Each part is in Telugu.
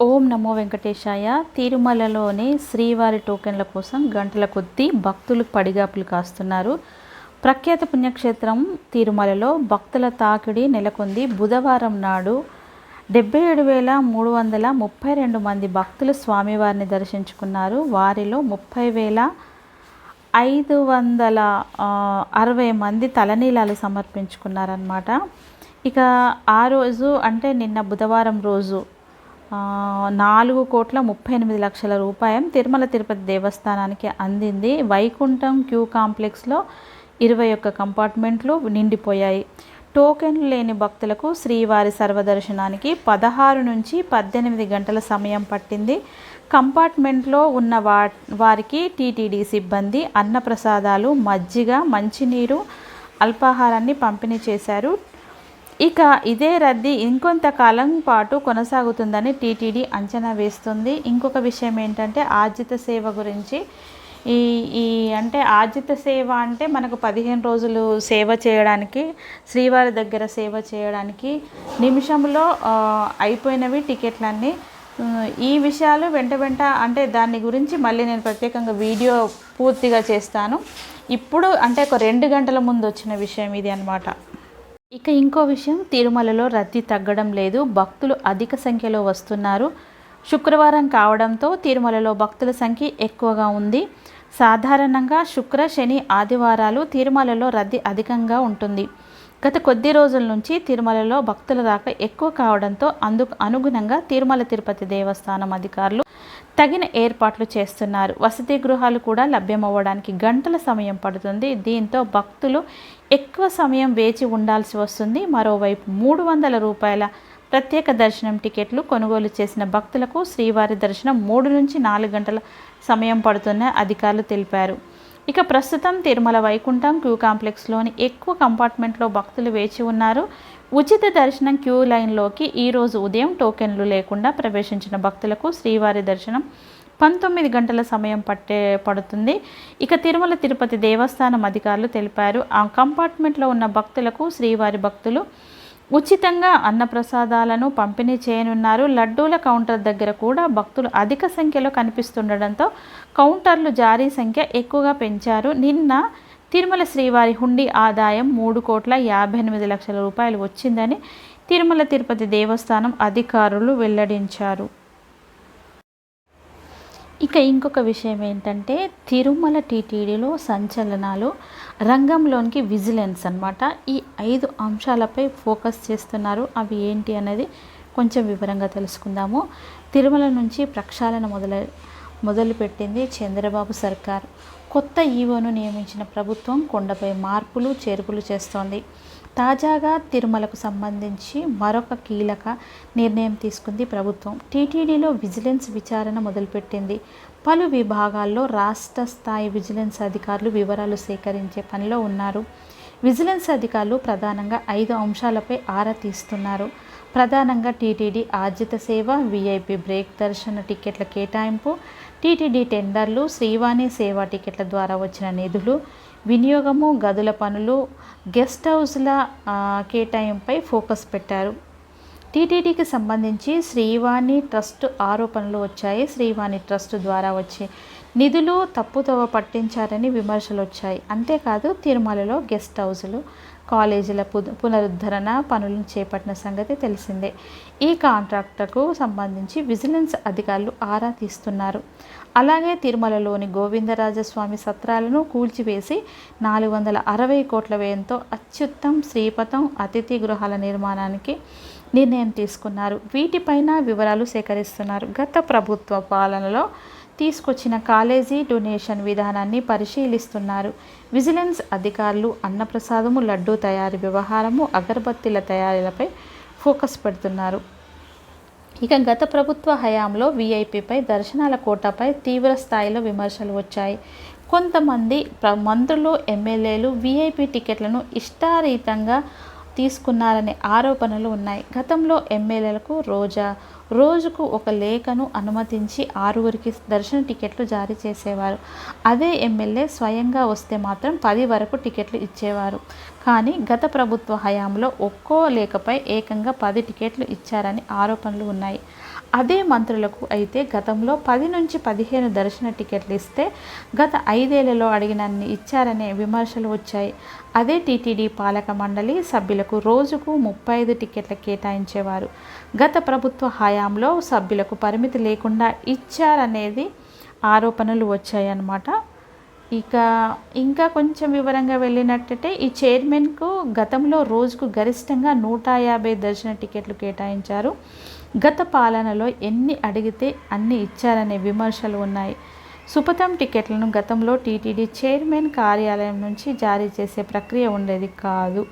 ఓం నమో వెంకటేశాయ. తిరుమలలోని శ్రీవారి టోకెన్ల కోసం గంటల కొద్దీ భక్తులు పడిగాపులు కాస్తున్నారు. ప్రఖ్యాత పుణ్యక్షేత్రం తిరుమలలో భక్తుల తాకిడి నెలకొంది. బుధవారం నాడు డెబ్బై ఏడు వేల మూడు వందల ముప్పై రెండు మంది భక్తులు స్వామివారిని దర్శించుకున్నారు. వారిలో ముప్పై వేల ఐదు వందల అరవై మంది తలనీలాలు సమర్పించుకున్నారనమాట ఇక ఆ రోజు అంటే నిన్న బుధవారం రోజు నాలుగు కోట్ల ముప్పై ఎనిమిది లక్షల రూపాయలు తిరుమల తిరుపతి దేవస్థానానికి అందింది. వైకుంఠం క్యూ కాంప్లెక్స్లో ఇరవై ఒక్క కంపార్ట్మెంట్లు నిండిపోయాయి. టోకెన్లు లేని భక్తులకు శ్రీవారి సర్వదర్శనానికి పదహారు నుంచి పద్దెనిమిది గంటల సమయం పట్టింది. కంపార్ట్మెంట్లో ఉన్న వా వారికి టీటీడీ సిబ్బంది అన్నప్రసాదాలు మజ్జిగ మంచినీరు అల్పాహారాన్ని పంపిణీ చేశారు. ఇక ఇదే రద్దీ ఇంకొంతకాలం పాటు కొనసాగుతుందని టీటీడీ అంచనా వేస్తుంది. ఇంకొక విషయం ఏంటంటే ఆర్జిత సేవ గురించి. ఈ ఈ అంటే ఆర్జిత సేవ అంటే మనకు పదిహేను రోజులు సేవ చేయడానికి శ్రీవారి దగ్గర సేవ చేయడానికి నిమిషంలో అయిపోయినవి టికెట్లన్నీ. ఈ విషయాలు వెంట వెంట అంటే దాని గురించి మళ్ళీ నేను ప్రత్యేకంగా వీడియో పూర్తిగా చేస్తాను. ఇప్పుడు అంటే ఒక రెండు గంటల ముందు వచ్చిన విషయం ఇది అన్నమాట. ఇక ఇంకో విషయం తిరుమలలో రద్దీ తగ్గడం లేదు. భక్తులు అధిక సంఖ్యలో వస్తున్నారు. శుక్రవారం కావడంతో తిరుమలలో భక్తుల సంఖ్య ఎక్కువగా ఉంది. సాధారణంగా శుక్ర శని ఆదివారాలు తిరుమలలో రద్దీ అధికంగా ఉంటుంది. గత కొద్ది రోజుల నుంచి తిరుమలలో భక్తుల రాక ఎక్కువ కావడంతో అందుకు అనుగుణంగా తిరుమల తిరుపతి దేవస్థానం అధికారులు తగిన ఏర్పాట్లు చేస్తున్నారు. వసతి గృహాలు కూడా లభ్యమవ్వడానికి గంటల సమయం పడుతుంది. దీంతో భక్తులు ఎక్కువ సమయం వేచి ఉండాల్సి వస్తుంది. మరోవైపు మూడు వందల రూపాయల ప్రత్యేక దర్శనం టికెట్లు కొనుగోలు చేసిన భక్తులకు శ్రీవారి దర్శనం మూడు నుంచి నాలుగు గంటల సమయం పడుతుందని అధికారులు తెలిపారు. ఇక ప్రస్తుతం తిరుమల వైకుంఠం క్యూ కాంప్లెక్స్లోని ఎక్కువ కంపార్ట్మెంట్లో భక్తులు వేచి ఉన్నారు. ఉచిత దర్శనం క్యూ లైన్లోకి ఈరోజు ఉదయం టోకెన్లు లేకుండా ప్రవేశించిన భక్తులకు శ్రీవారి దర్శనం పంతొమ్మిది గంటల సమయం పట్టే పడుతుంది. ఇక తిరుమల తిరుపతి దేవస్థానం అధికారులు తెలిపారు. ఆ కంపార్ట్మెంట్లో ఉన్న భక్తులకు శ్రీవారి భక్తులు ఉచితంగా అన్నప్రసాదాలను పంపిణీ చేయనున్నారు. లడ్డూల కౌంటర్ దగ్గర కూడా భక్తులు అధిక సంఖ్యలో కనిపిస్తుండడంతో కౌంటర్లు జారీ సంఖ్య ఎక్కువగా పెంచారు. నిన్న తిరుమల శ్రీవారి హుండీ ఆదాయం మూడు కోట్ల యాభై ఎనిమిది లక్షల రూపాయలు వచ్చిందని తిరుమల తిరుపతి దేవస్థానం అధికారులు వెల్లడించారు. ఇక ఇంకొక విషయం ఏంటంటే తిరుమల టీటీడీలో సంచలనాలు రంగంలోనికి విజిలెన్స్ అన్నమాట. ఈ ఐదు అంశాలపై ఫోకస్ చేస్తున్నారు. అవి ఏంటి అనేది కొంచెం వివరంగా తెలుసుకుందాము. తిరుమల నుంచి ప్రక్షాళన మొదల మొదలుపెట్టింది చంద్రబాబు సర్కార్. కొత్త ఈవోను నియమించిన ప్రభుత్వం కొండపై మార్పులు చేర్పులు చేస్తోంది. తాజాగా తిరుమలకు సంబంధించి మరొక కీలక నిర్ణయం తీసుకుంది ప్రభుత్వం. టీటీడీలో విజిలెన్స్ విచారణ మొదలుపెట్టింది. పలు విభాగాల్లో రాష్ట్ర స్థాయి విజిలెన్స్ అధికారులు వివరాలు సేకరించే పనిలో ఉన్నారు. విజిలెన్స్ అధికారులు ప్రధానంగా ఐదు అంశాలపై ఆరా తీస్తున్నారు. ప్రధానంగా టీటీడీ ఆర్జిత సేవ విఐపి బ్రేక్ దర్శన టికెట్ల కేటాయింపు టీటీడీ టెండర్లు శ్రీవాణి సేవా టికెట్ల ద్వారా వచ్చిన నిధులు వినియోగము గదుల పనులు గెస్ట్ హౌస్ల కేటాయింపై ఫోకస్ పెట్టారు. టీటీడీకి సంబంధించి శ్రీవాణి ట్రస్ట్ ఆరోపణలు వచ్చాయి. శ్రీవాణి ట్రస్ట్ ద్వారా వచ్చే నిధులు తప్పుదోవ పట్టించారని విమర్శలు వచ్చాయి. అంతేకాదు తిరుమలలో గెస్ట్ హౌసులు కాలేజీల పు- పునరుద్ధరణ పనులను చేపట్టిన సంగతి తెలిసిందే. ఈ కాంట్రాక్టర్కు సంబంధించి విజిలెన్స్ అధికారులు ఆరా తీస్తున్నారు. అలాగే తిరుమలలోని గోవిందరాజస్వామి సత్రాలను కూల్చివేసి నాలుగు వందల అరవై కోట్ల వ్యయంతో అత్యుత్తం శ్రీపథం అతిథి గృహాల నిర్మాణానికి నిర్ణయం తీసుకున్నారు. వీటిపైన వివరాలు సేకరిస్తున్నారు. గత ప్రభుత్వ పాలనలో తీసుకొచ్చిన కాలేజీ డొనేషన్ విధానాన్ని పరిశీలిస్తున్నారు. విజిలెన్స్ అధికారులు అన్నప్రసాదము లడ్డూ తయారీ వ్యవహారము అగరబత్తీల తయారీలపై ఫోకస్ పెడుతున్నారు. ఇక గత ప్రభుత్వ హయాంలో వీఐపీపై దర్శనాల కోటాపై తీవ్ర స్థాయిలో విమర్శలు వచ్చాయి. కొంతమంది ప్ర- మంత్రులు ఎమ్మెల్యేలు వీఐపీ టికెట్లను ఇష్టారీతంగా తీసుకున్నారనే ఆరోపణలు ఉన్నాయి. గతంలో ఎమ్మెల్యేలకు రోజా రోజుకు ఒక లేఖను అనుమతించి ఆరుగురికి దర్శన టికెట్లు జారీ చేసేవారు. అదే ఎమ్మెల్యే స్వయంగా వస్తే మాత్రం పది వరకు టికెట్లు ఇచ్చేవారు. కానీ గత ప్రభుత్వ హయాంలో ఒక్కో లేఖపై ఏకంగా పది టికెట్లు ఇచ్చారని ఆరోపణలు ఉన్నాయి. అదే మంత్రులకు అయితే గతంలో పది నుంచి పదిహేను దర్శన టికెట్లు ఇస్తే గత ఐదేళ్ళలో అడిగినన్ని ఇచ్చారనే విమర్శలు వచ్చాయి. అదే టీటీడీ పాలక మండలి సభ్యులకు రోజుకు ముప్పై ఐదు టికెట్లు కేటాయించేవారు. గత ప్రభుత్వ హయాంలో సభ్యులకు పరిమితి లేకుండా ఇచ్చారనేది ఆరోపణలు వచ్చాయన్నమాట. ఇక ఇంకా కొంచెం వివరంగా వెళ్ళినట్టయితే ఈ చైర్మన్కు గతంలో రోజుకు గరిష్టంగా నూట యాభై దర్శన టికెట్లు కేటాయించారు. గత పాలనలో ఎన్ని అడిగితే అన్ని ఇచ్చారనే విమర్శలు ఉన్నాయి. సుపథం టికెట్లను గతంలో టీటీడీ చైర్మన్ కార్యాలయం నుంచి జారీ చేసే ప్రక్రియ ఉండేది కాదు.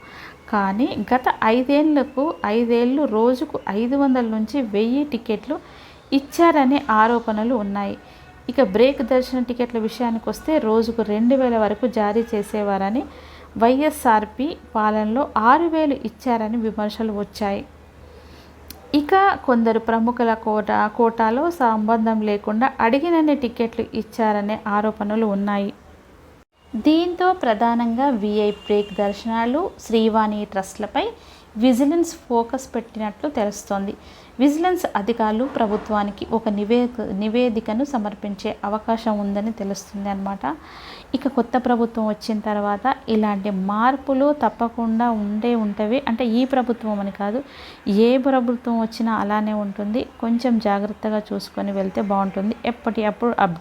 కానీ గత ఐదేళ్ళకు ఐదేళ్ళు రోజుకు ఐదు వందల నుంచి వెయ్యి టికెట్లు ఇచ్చారనే ఆరోపణలు ఉన్నాయి. ఇక బ్రేక్ దర్శన టికెట్ల విషయానికి వస్తే రోజుకు రెండు వేల వరకు జారీ చేసేవారని వైఎస్ఆర్పి పాలనలో ఆరు వేలు ఇచ్చారని విమర్శలు వచ్చాయి. ఇక కొందరు ప్రముఖుల కోట కోటాలో సంబంధం లేకుండా అడిగినన్ని టికెట్లు ఇచ్చారనే ఆరోపణలు ఉన్నాయి. దీంతో ప్రధానంగా విఐ బ్రేక్ దర్శనాలు శ్రీవాణి ట్రస్ట్లపై విజిలెన్స్ ఫోకస్ పెట్టినట్లు తెలుస్తోంది. విజిలెన్స్ అధికారులు ప్రభుత్వానికి ఒక నివేదిక నివేదికను సమర్పించే అవకాశం ఉందని తెలుస్తుంది అనమాట ఇక కొత్త ప్రభుత్వం వచ్చిన తర్వాత ఇలాంటి మార్పులు తప్పకుండా ఉండే ఉంటవి. అంటే ఈ ప్రభుత్వం అని కాదు ఏ ప్రభుత్వం వచ్చినా అలానే ఉంటుంది. కొంచెం జాగ్రత్తగా చూసుకొని వెళ్తే బాగుంటుంది. ఎప్పటి అప్పుడు అప్